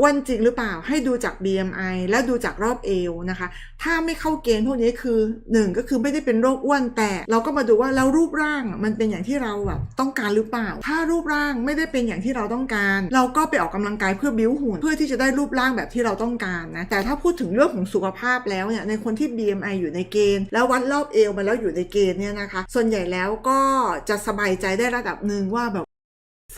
อ้วนจริงหรือเปล่าให้ดูจาก BMI และดูจากรอบเอวนะคะ ถ้าไม่เข้าเกณฑ์พวกนี้คือหนึ่งก็คือไม่ได้เป็นโรคอ้วนแต่เราก็มาดูว่าแล้วรูปร่างมันเป็นอย่างที่เราแบบต้องการหรือเปล่า ถ้ารูปร่างไม่ได้เป็นอย่างที่เราต้องการ เราก็ไปออกกำลังกายเพื่อบิ้วหุ่นเพื่อที่จะได้รูปร่างแบบที่เราต้องการนะแต่ถ้าพูดถึงเรื่องของสุขภาพแล้วเนี่ยในคนที่ BMI อยู่ในเกณฑ์ แล้ววัดรอบเอวมาแล้วอยู่ในเกณฑ์เนี่ยนะคะ ส่วนใหญ่แล้วก็จะสบายใจได้ระดับหนึ่งว่าแบบ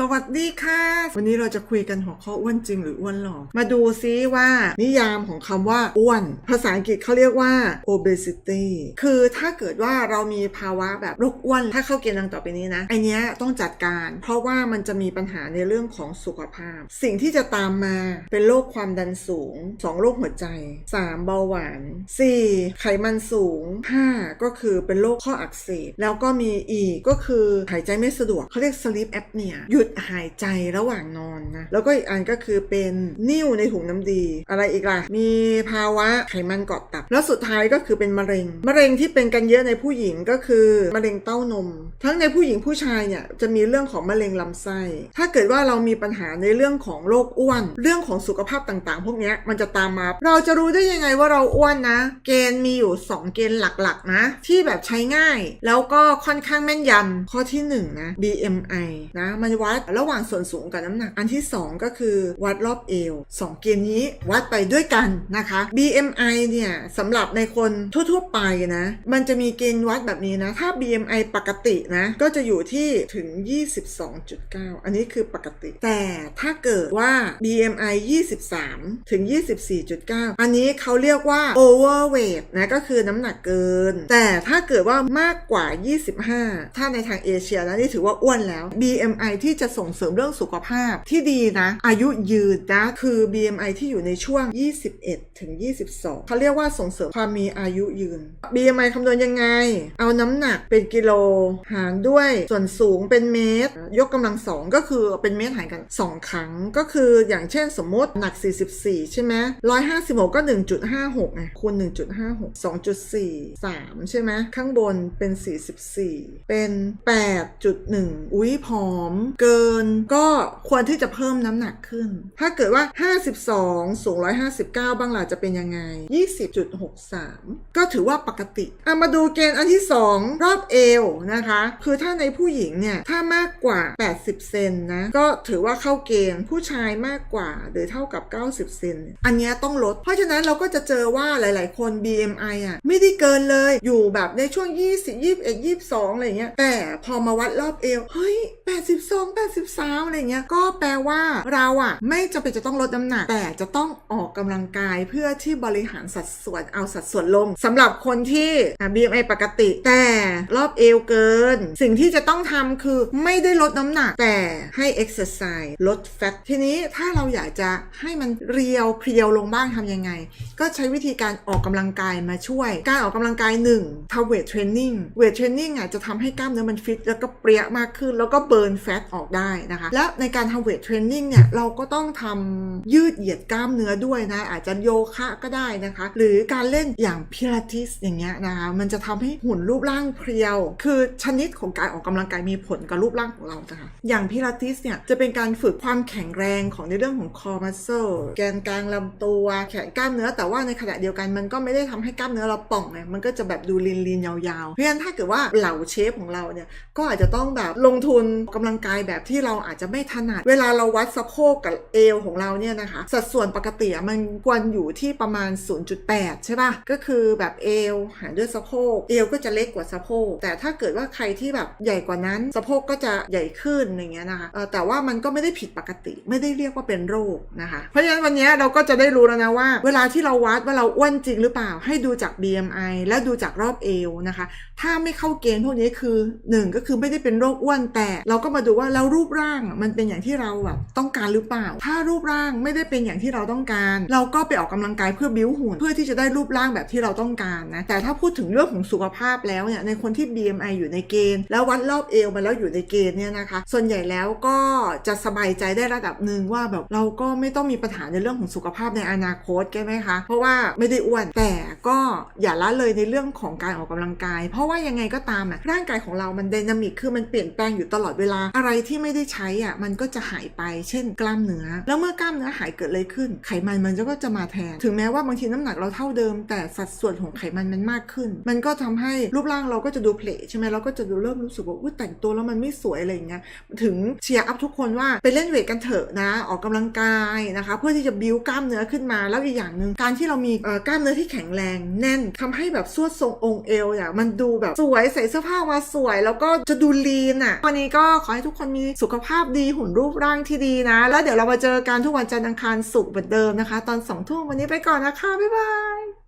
สวัสดีค่ะ วันนี้เราจะคุยกันหัวข้ออ้วนจริงหรืออ้วนหลอก มาดูซิว่านิยามของคำว่าอ้วน ภาษาอังกฤษเขาเรียกว่า obesity คือถ้าเกิดว่าเรามีภาวะแบบโรคอ้วน ถ้าเข้าเกณฑ์ดังต่อไปนี้นะไอเนี้ยต้องจัดการ เพราะว่ามันจะมีปัญหาในเรื่องของสุขภาพ สิ่งที่จะตามมาเป็นโรคความดันสูง 2 โรคหัวใจ 3 เบาหวาน 4 ไขมันสูง 5 ก็คือเป็นโรคข้ออักเสบแล้วก็มีอีกก็คือหายใจไม่สะดวกเขาเรียก sleep apnea ยุดหายใจระหว่างนอนนะแล้วก็อีกอันก็คือเป็นนิ่วในถุงน้ำดี อะไรอีกล่ะ มีภาวะไขมันเกาะตับ แล้วสุดท้ายก็คือเป็นมะเร็ง มะเร็งที่เป็นกันเยอะในผู้หญิงก็คือมะเร็งเต้านม ทั้งในผู้หญิงผู้ชายเนี่ยจะมีเรื่องของมะเร็งลำไส้ ถ้าเกิดว่าเรามีปัญหาในเรื่องของโรคอ้วน เรื่องของสุขภาพต่างๆ พวกนี้มันจะตามมา เราจะรู้ได้ยังไงว่าเราอ้วนนะ เกณฑ์มีอยู่ 2 เกณฑ์หลักๆ นะ ที่แบบใช้ง่าย แล้วก็ค่อนข้างแม่นยำข้อที่1นะ BMI นะมันวััดระหว่างส่วนสูงกับน้ำหนัก อันที่ 2 ก็คือวัดรอบเอว 2 เกณฑ์นี้วัดไปด้วยกันนะคะ BMI เนี่ยสำหรับในคนทั่วๆไปนะ มันจะมีเกณฑ์วัดแบบนี้นะ ถ้า BMI ปกตินะ ก็จะอยู่ที่ถึง 22.9 อันนี้คือปกติ แต่ถ้าเกิดว่า BMI 23 ถึง 24.9 อันนี้เขาเรียกว่า overweight นะก็คือน้ำหนักเกิน แต่ถ้าเกิดว่ามากกว่า 25 ถ้าในทางเอเชียนะนี่ถือว่าอ้วนแล้ว BMI ที่จะส่งเสริมเรื่องสุขภาพที่ดีนะ อายุยืนนะคือ BMI ที่อยู่ในช่วง 21 ถึง 22 เขาเรียกว่าส่งเสริมความมีอายุยืน BMI คำนวณยังไง เอาน้ำหนักเป็นกิโลหารด้วยส่วนสูงเป็นเมตร ยกกำลังสองก็คือเป็นเมตรหารกัน 2 ครั้งก็คืออย่างเช่นสมมติหนัก 44 ใช่ไหม156 ก็ 1.56ไงคูณ 1.56 2.43 ใช่ไหมข้างบนเป็น 44 เป็น 8.1 อุ้ยผอมเกินก็ควรที่จะเพิ่มน้ำหนักขึ้น ถ้าเกิดว่า 52 สูง 159 บ้างล่ะจะเป็นยังไง 20.63 ก็ถือว่าปกติอะมาดูเกณฑ์อันที่ 2 รอบเอวนะคะ คือถ้าในผู้หญิงเนี่ยถ้ามากกว่า 80 เซนนะ ก็ถือว่าเข้าเกณฑ์ผู้ชายมากกว่าหรือเท่ากับ 90 เซนอันเนี้ยต้องลด เพราะฉะนั้นเราก็จะเจอว่าหลาย ๆ คน BMI อะไม่ได้เกินเลยอยู่แบบในช่วง 20 21 22 อะไรเงี้ยแต่พอมาวัดรอบเอวเฮ้ย 82 83อะไรเงี้ยก็แปลว่าเราอะไม่จำเป็นจะต้องลดน้ำหนัก แต่จะต้องออกกำลังกายเพื่อที่บริหารสัดส่วนเอาสัดส่วนลงสำหรับคนที่ BMI ปกติ แต่รอบเอวเกิน สิ่งที่จะต้องทำคือไม่ได้ลดน้ำหนัก แต่ให้ exercise ลดแฟตทีนี้ถ้าเราอยากจะให้มันเรียวเพรียวลงบ้างทำยังไง ก็ใช้วิธีการออกกำลังกายมาช่วย การออกกำลังกายหนึ่งทำเวทเทรนนิ่งเวทเทรนนิ่งอะจะทำให้กล้ามเนื้อมันฟิตแล้วก็เปรี้ยมากขึ้น แล้วก็เบิร์นแฟตออกได้นะคะ และในการทำเวทเทรนนิ่งเนี่ยเราก็ต้องทำยืดเหยียดกล้ามเนื้อด้วยนะ อาจจะโยคะก็ได้นะคะ หรือการเล่นอย่างพิลาทิสอย่างเงี้ยนะคะมันจะทำให้หุ่นรูปร่างเพรียว คือชนิดของการออกกำลังกายมีผลกับรูปร่างของเรานะคะอย่างพิลาทิสเนี่ยจะเป็นการฝึกความแข็งแรงของในเรื่องของคอมัสเซลแกนกลางลำตัวแขนกล้ามเนื้อ แต่ว่าในขณะเดียวกันมันก็ไม่ได้ทำให้กล้ามเนื้อเราป่องไงมันก็จะแบบดูลีนลีนๆยาวๆ เพราะฉะนั้นถ้าเกิดว่าเหล่าเชฟของเราเนี่ยก็อาจจะต้องแบบลงทุนกำลังกายแบบที่เราอาจจะไม่ถนัด เวลาเราวัดสะโพกกับเอวของเราเนี่ยนะคะ สัดส่วนปกติมันควรอยู่ที่ประมาณ 0.8 ใช่ป่ะ ก็คือแบบเอวหารด้วยสะโพก เอวก็จะเล็กกว่าสะโพก แต่ถ้าเกิดว่าใครที่แบบใหญ่กว่านั้น สะโพกก็จะใหญ่ขึ้นอย่างเงี้ยนะคะแต่ว่ามันก็ไม่ได้ผิดปกติ ไม่ได้เรียกว่าเป็นโรคนะคะ เพราะฉะนั้นวันนี้เราก็จะได้รู้แล้วนะว่า เวลาที่เราวัดว่าเราอ้วนจริงหรือเปล่า ให้ดูจาก BMI และดูจากรอบเอวนะคะ ถ้าไม่เข้าเกณฑ์พวกนี้คือหนึ่งก็คือไม่ได้เป็นโรคอ้วนแต่ เราก็มาดูว่าแล้วรูปร่างมันเป็นอย่างที่เราแบบต้องการหรือเปล่า ถ้ารูปร่างไม่ได้เป็นอย่างที่เราต้องการ เราก็ไปออกกำลังกายเพื่อบิ้วหุ่นเพื่อที่จะได้รูปร่างแบบที่เราต้องการนะแต่ถ้าพูดถึงเรื่องของสุขภาพแล้วเนี่ยในคนที่ BMI อยู่ในเกณฑ์ แล้ววัดรอบเอวมาแล้วอยู่ในเกณฑ์เนี่ยนะคะ ส่วนใหญ่แล้วก็จะสบายใจได้ระดับหนึ่งว่าแบบเราก็ไม่ต้องมีปัญหาในเรื่องของสุขภาพในอนาคตใช่ไหมคะเพราะว่าไม่ได้อ้วนแต่ก็อย่าละเลยในเรื่องของการออกกำลังกาย เพราะว่ายังไงก็ตามอะร่างกายของเรามันไดนามิกคือมันเปลี่ยนแปลงอยู่ตลอดเวลาอะไรที่ไม่ได้ใช้อะมันก็จะหายไป เช่น กล้ามเนื้อ แล้วเมื่อกล้ามเนื้อหายเกิดอะไรขึ้น ไขมันมันก็จะมาแทน ถึงแม้ว่าบางทีน้ำหนักเราเท่าเดิม แต่สัดส่วนของไขมันมันมากขึ้น มันก็ทำให้รูปร่างเราก็จะดูเพลใช่ไหมเราก็จะดูเริ่มรู้สึกว่าอุ้ยแต่งตัวแล้วมันไม่สวยอะไรอย่างเงี้ยถึงเชียร์อัพทุกคนว่าไปเล่นเวทกันเถอะนะ ออกกำลังกายนะคะ เพื่อที่จะบิวกล้ามเนื้อขึ้นมาแล้วอีกอย่างหนึ่งการที่เรามีเอ่อกล้ามเนื้อที่แข็งแรงแน่นทำให้แบบสวดทรงองค์เอวเนี่ยมันดูแบบสวยใส่เสื้อผ้ามาสวย แล้วก็จะดูลีนอะวันนี้ก็ขอให้ทุกคนมีสุขภาพดีหุ่นรูปร่างที่ดีนะ แล้วเดี๋ยวเรามาเจอกันทุกวันจันทร์อังคารศุกร์เหมือนเดิมนะคะ ตอนสองทุ่มวันนี้ไปก่อนนะคะ บ๊ายบาย